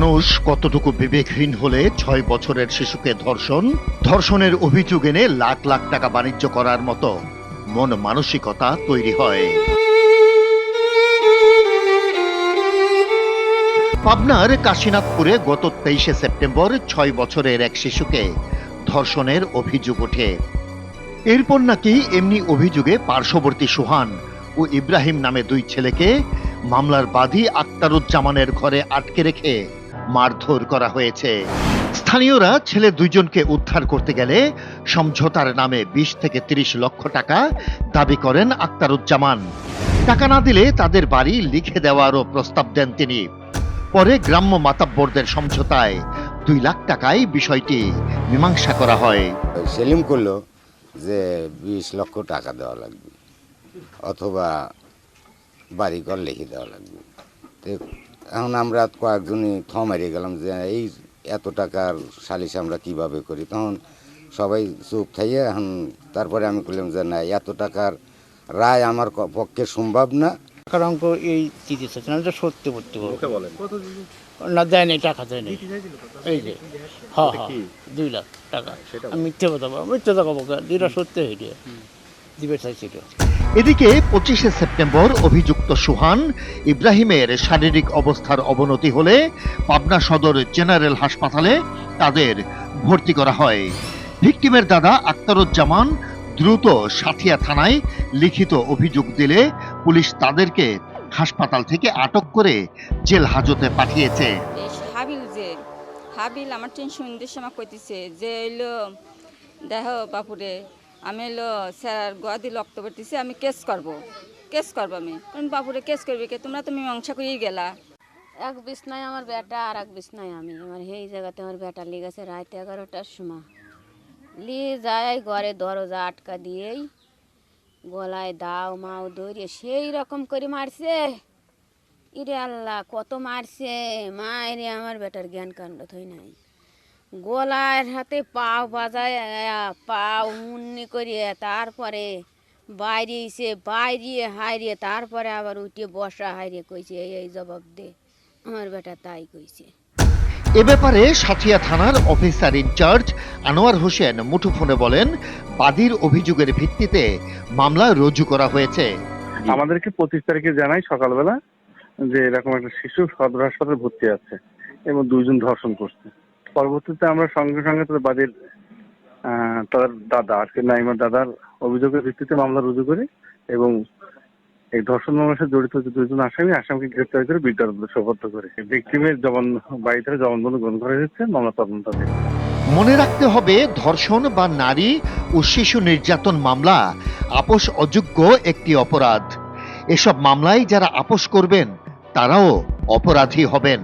মানুষ কতটুকু বিবেকহীন হলে ছয় বছরের শিশুকে ধর্ষণ? ধর্ষণের অভিযোগ এনে লাখ লাখ টাকা বাণিজ্য করার মতো মন মানসিকতা তৈরি হয়। পাবনার কাশীনাথপুরে গত তেইশে সেপ্টেম্বর ছয় বছরের এক শিশুকে ধর্ষণের অভিযোগ ওঠে। এরপর নাকি এমনি অভিযোগে পার্শ্ববর্তী সুহান ও ইব্রাহিম নামে দুই ছেলেকে মামলার বাদী আক্তারুজ্জামানের ঘরে আটকে রেখে মারধর করা হয়েছে। স্থানীয়রা ছেলে দুইজনকে উদ্ধার করতে গেলে সমঝোতার নামে বিশ থেকে তিরিশ লক্ষ টাকা দাবি করেন আক্তারুজ্জামান। টাকা না দিলে তাদের বাড়ি লিখে দেওয়ারও প্রস্তাব দেন তিনি। পরে গ্রাম্য মাতাব্বরদের সমঝোতায় দুই লাখ টাকায় বিষয়টি মীমাংসা করা হয়। সেলিম করল যে বিশ লক্ষ টাকা দেওয়া লাগবে, অথবা বাড়িঘর লিখে দেওয়া লাগবে। এখন আমরা কয়েকজনই থ মারিয়ে গেলাম যে এই এত টাকার সালিশ আমরা কীভাবে করি? তখন সবাই চুপ থাইয়ে এখন তারপরে আমি বললাম যে না এত টাকার রায় আমার ক- পক্ষে সম্ভব না। টাকার অঙ্ক এই চাচ্ছে না এটা সত্যি পারব না দেয়নি টাকা দেয়নি। এই যে হ্যাঁ হ্যাঁ দুই লাখ টাকা। আমি মিথ্যে কথা বলব মিথ্যে কথা বলব দুইটা সত্যি হয়ে দিবে চাইছিল এদিকে পঁচিশে সেপ্টেম্বর অভিযুক্ত সুহান ইব্রাহিমের শারীরিক অবস্থার অবনতি হলে পাবনা সদর জেনারেল হাসপাতালে তাদের ভর্তি করা হয়। ভিকটিমের দাদা আক্তারুজ্জামান দ্রুত সাথিয়া থানায় লিখিত অভিযোগ দিলে পুলিশ তাদেরকে হাসপাতাল থেকে আটক করে জেল হাজতে পাঠিয়েছে। হাবিল যে হাবিল আমার টেনশন দিয়ে সময় কইতেছে যে এলো দেহ বাপুরে আমি এলো স্যার গদি লক্ত করতেছি আমি কেস করব। কেস করব আমি। কারণ বাপুরে কেস করবি কে? তোমরা তো মীমাংসা করেই গেলা। এক বিছনায় আমার বেটা, আর এক বিছনায় আমি। আমার সেই জায়গাতে আমার বেটা লেগেছে রাত এগারোটার সময়। নিয়ে যায় ঘরে দরজা আটকা দিয়েই, গলায় দাও মাও দৌড়িয়ে সেই রকম করে মারছে। ইরে আল্লাহ, কত মারছে। মায়েরে আমার বেটার জ্ঞান কাণ্ড থই নাই। গলার হাতে পাও বাজায় পাও মুন্নি করিয়ে তারপরে বাইরিয়েছে বাইরিয়ে হারিয়ে তারপরে আবার উঠে বসা হারিয়ে কইছে এই এই জবাব দে। আমার বেটা তাই কইছে। এ ব্যাপারে সাথিয়া থানার অফিসার ইনচার্জ আনোয়ার হোসেন মুঠোফোনে বলেন বাদীর অভিযোগের ভিত্তিতে মামলা রুজু করা হয়েছে। আমাদেরকে পঁচিশ তারিখে জানাই সকালবেলা যে এরকম একটা শিশু সদর হাসপাতালে ভর্তি আছে এবং দুইজন ধর্ষণ করছে। পরবর্তীতে আমরা সঙ্গে সঙ্গে তাদের বাদীর আহ, তাদের দাদা আর কি নাইমার দাদার অভিযোগের ভিত্তিতে মামলা রুজু করি এবং এই ধর্ষণ মামলার সাথে জড়িত যে দুইজন আসামি আসামিকে গ্রেপ্তার করে বিদ্যালয় সোপর্দ করে। ভিক্টিমের জবান বাড়ি থেকে জবানবন্দি গ্রহণ করা হয়েছে মামলা তদন্ত মনে রাখতে হবে ধর্ষণ বা নারী ও শিশু নির্যাতন মামলা আপোষ অযোগ্য একটি অপরাধ। এসব মামলায় যারা আপোষ করবেন তারাও অপরাধী হবেন।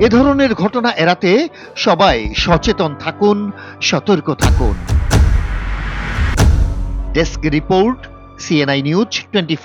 এ ধরনের ঘটনা এড়াতে সবাই সচেতন থাকুন সতর্ক থাকুন। Desk report CNI news twenty